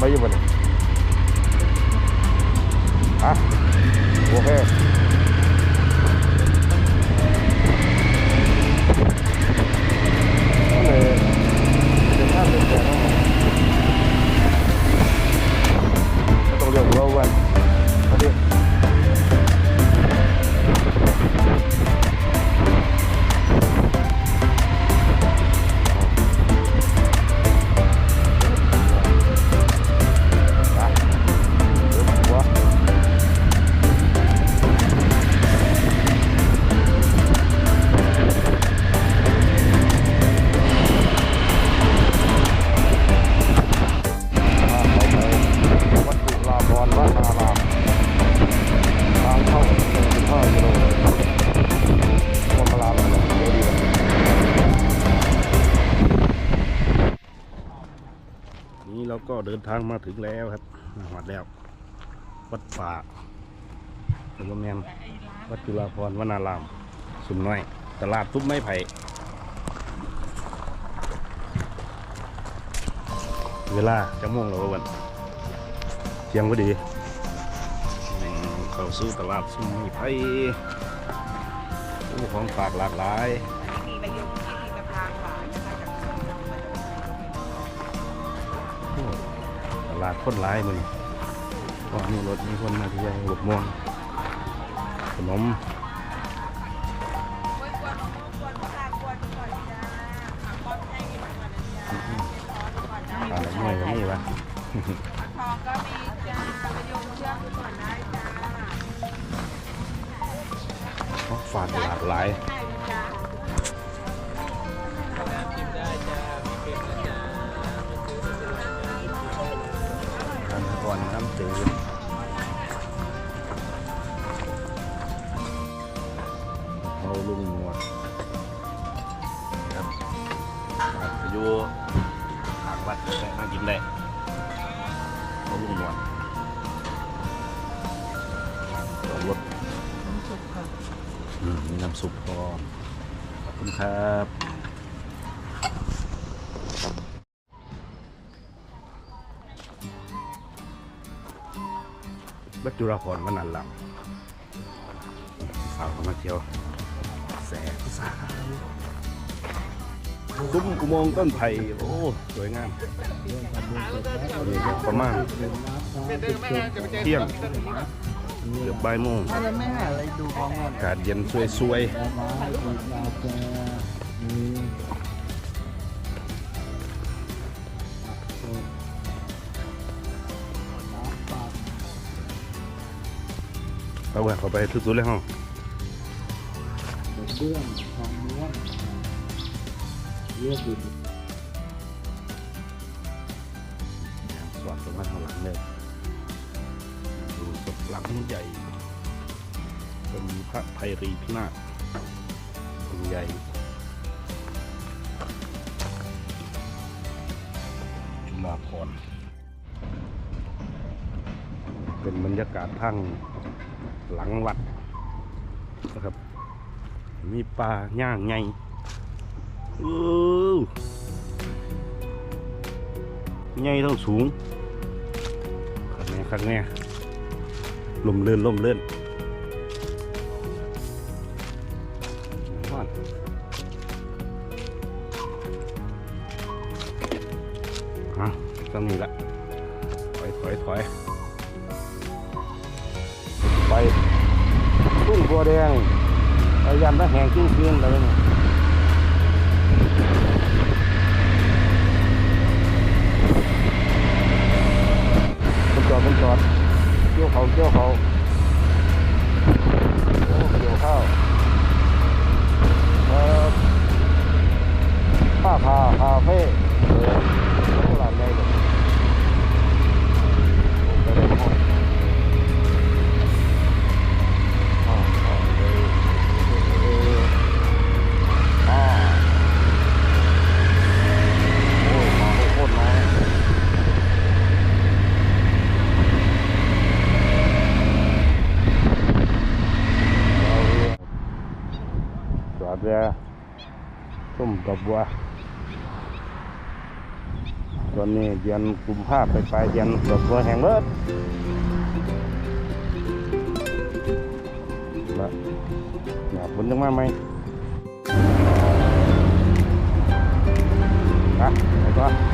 ไปอยู่บนนี้อะโอเค เราก็เดินทางมาถึงแล้วครับมาแล้ว วัดป่าหรือว่าแมนวัดจุฬาภรวนาราม สุมน้อย ตลาดทุบไม้ไผ่เวลาจะม่วงแล้ววันเที่ยงพอดี เข้าสู่ตลาดสุมไม้ไผ่ของฝากหลากหลาย ลาดคนหลายมันก็มีรถมีคนมาเที่ยวบกม่วงขนมกล้วยกวนมะม่วงกวนมะพร้าวกวนก่อนจ้าผักก้อนให้มีมาก่อนนะจ๊ะก่อนได้ปลาดอกไม้ก็มีวะทองก็มีจ้าประโยชน์เชื่อมก่อนได้จ้าของฝากหลากหลาย ก่อนน้ำจืดเอาลุงหนวดครับอาจจะอยู่ทางวัดแต่มากินได้เอาลุงหนวดจอดรถอืมมีน้ำซุปพร้อมขอบคุณครับ วัดจุฬาภรณ์วันันลังสาวเขามาเที่ยว แสงสาวซุ้มอุโมงต้นไผ่โอ้สวยงามประมาณเที่ยงเกือบบ่ายโมงถ้าเราไม่หาอะไรดูพร้อมกันอากาศเย็นสวยๆ เอาไว้เข้าไปทุกๆเลยห้องเบื้องทองม้วนเลือดดิบสวัสดีมาทางหลังเลยดูศพหลังใหญ่เป็นพระไพรีพินาศองค์ใหญ่จุฬาภรณ์เป็นบรรยากาศทาง หลังวัดนะครับ มีปลาย่างไงอู้ไงต้องสูงข้างแน่ข้างแน่ลมเลื่อนลมเลื่อนว่านฮะต้องมีละถอยถอยถอย บัวแดงไปยันตะแหงจิ้งเพียงเลยเนี่ยคนจอดคนจอดเกี่ยวเขาเกี่ยวเขาโอ้เกี่ยวข้าวข้าพาคาเฟ่ กับวัวตอนนี้เดืนกุมภาพไปไปปยเนกับวัวแห่งเบิศละหนาฝนจังมากไหมไปไปก่อน